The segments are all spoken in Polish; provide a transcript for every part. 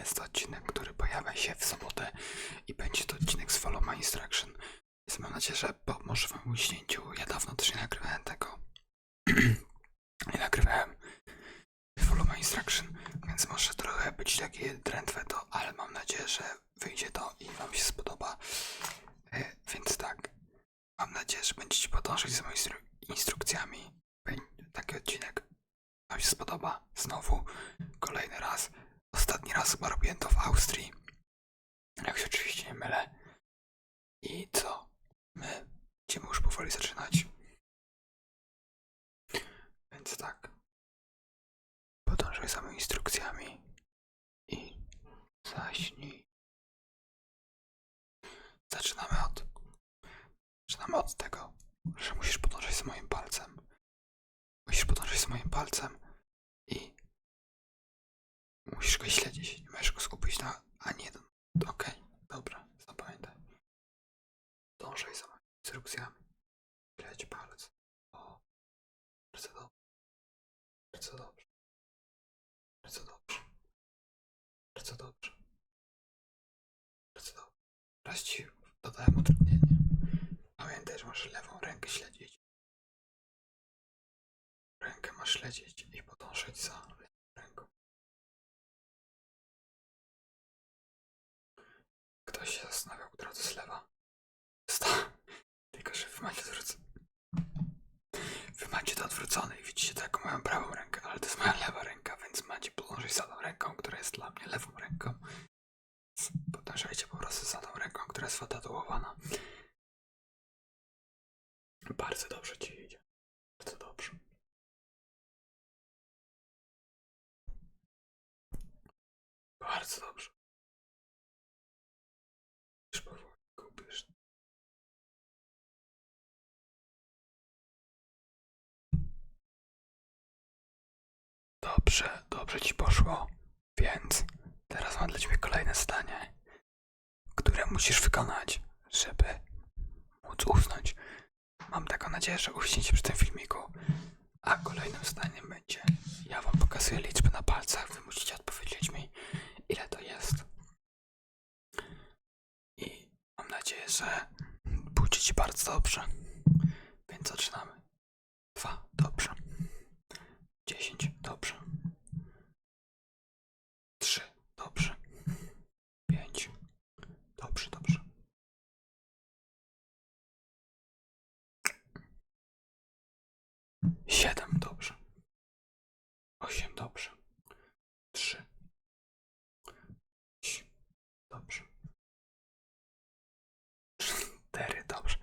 jest odcinek, który pojawia się w sobotę i będzie to odcinek z Follow My Instruction. Więc mam nadzieję, że pomoże wam uśnięciu. Ja dawno też nie nagrywałem tego. nie nagrywałem Follow My Instruction, więc może trochę być takie drętwe to, ale mam nadzieję, że wyjdzie to i wam się spodoba. E, Więc tak, mam nadzieję, że będziecie podążać za moimi instru- instrukcjami. Bę- Taki odcinek wam się spodoba. Znowu, kolejny raz. Ostatni raz robiłem to w Austrii. Jak się oczywiście nie mylę. I co? My będziemy już powoli zaczynać. Więc tak. Podążaj za moimi instrukcjami. I zaśnij. Zaczynamy od. Zaczynamy od tego, że musisz podążać za moim palcem. Musisz podążać za moim palcem i musisz go śledzić. Nie możesz go skupić na ani jeden. Okej, dobra, zapamiętaj. Dążaj za moimi instrukcjami. Śledź palec. O, bardzo dobrze. Bardzo dobrze. Bardzo dobrze. Bardzo dobrze. Bardzo dobrze. Raz ci dodałem utrudnienie. Pamiętaj, że masz lewą rękę śledzić. Rękę masz śledzić i podążać za lewą ręką. Ktoś się zastanawiał, która to jest lewa. Sta. Tylko, że wy macie odwrócone. Wy macie to odwrócone i widzicie to jako moją prawą rękę, ale to jest moja lewa ręka, więc macie podążać za tą ręką, która jest dla mnie lewą ręką. Podążajcie po prostu za tą ręką, która jest wytatuowana. Bardzo dobrze ci idzie. Bardzo dobrze. Bardzo dobrze. Więc teraz mam dla ciebie kolejne zdanie, które musisz wykonać, żeby móc usnąć. Mam taką nadzieję, że uśniecie przy tym filmiku. A kolejnym zdaniem będzie, ja wam pokazuję liczby na palcach, wy musicie odpowiedzieć mi, ile to jest. I mam nadzieję, że pójdzie ci bardzo dobrze. Więc zaczynamy. Dwa, dobrze. Dziesięć, dobrze. Trzy, dobrze. Pięć, dobrze, dobrze. Siedem, dobrze. Osiem, dobrze. Trzy. Dobrze. Cztery, dobrze.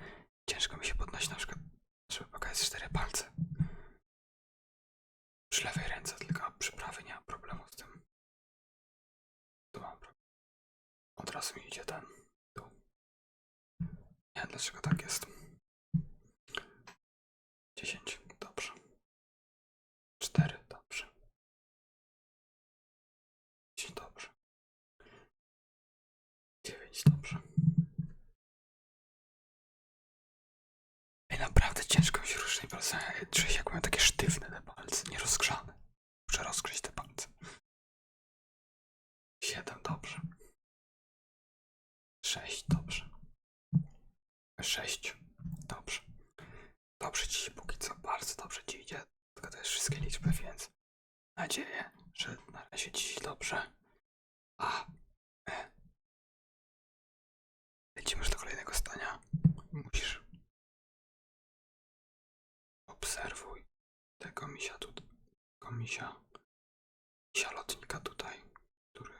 Ciężko mi się podnosić na przykład, żeby pokazać cztery palce. Przy lewej ręce, tylko przy prawej nie mam problemu z tym. Tu mam problem. Od razu mi idzie ten. Tu. Nie wiem dlaczego tak jest. 10, dobrze. 4, dobrze. 10, dobrze. 9, dobrze. I naprawdę ciężko mi się palcami. Czuję się jak mają takie sztywne te palce, nierozgrzane. Muszę rozgrzeć te palce. 7, dobrze. 6, dobrze. 6, dobrze. Dobrze ci się póki co, bardzo dobrze ci idzie. Tylko to jest wszystkie liczby, więc mam nadzieję, że na razie ci się dobrze. A my lecimy już do kolejnego zdania. Musisz obserwuj tego misia tu, tego misia, misia lotnika tutaj, który,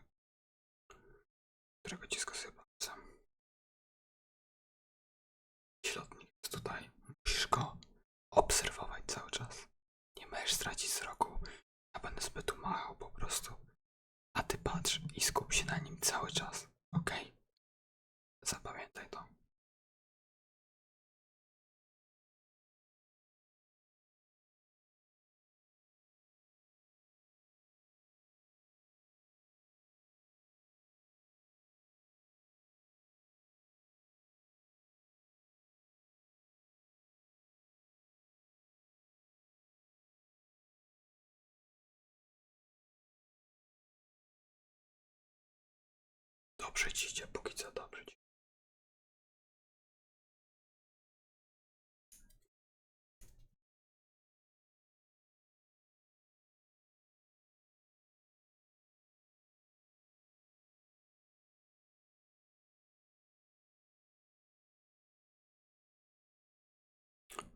którego ci skasuję palcem. Ślotnik jest tutaj. Musisz go obserwować cały czas. Nie możesz stracić wzroku. Ja będę zbyt machał po prostu. A ty patrz i skup się na nim cały czas. Dobrze ci idzie, póki co dobrze ci.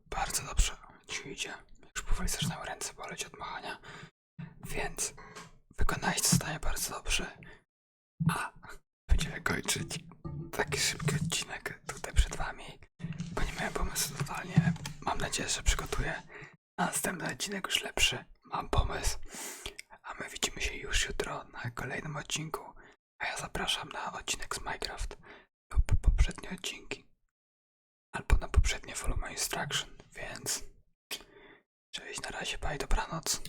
Bardzo dobrze ci idzie. Już powoli zaczynają ręce boleć od machania. Więc wykonałeś zadanie bardzo dobrze. A będziemy kończyć taki szybki odcinek tutaj przed wami. Bo nie miałem pomysłu totalnie. Mam nadzieję, że przygotuję następny odcinek już lepszy. Mam pomysł. A my widzimy się już jutro na kolejnym odcinku. A ja zapraszam na odcinek z Minecraft lub poprzednie odcinki. Albo na poprzednie Follow My Instruction, więc... Cześć, na razie, bye, dobranoc.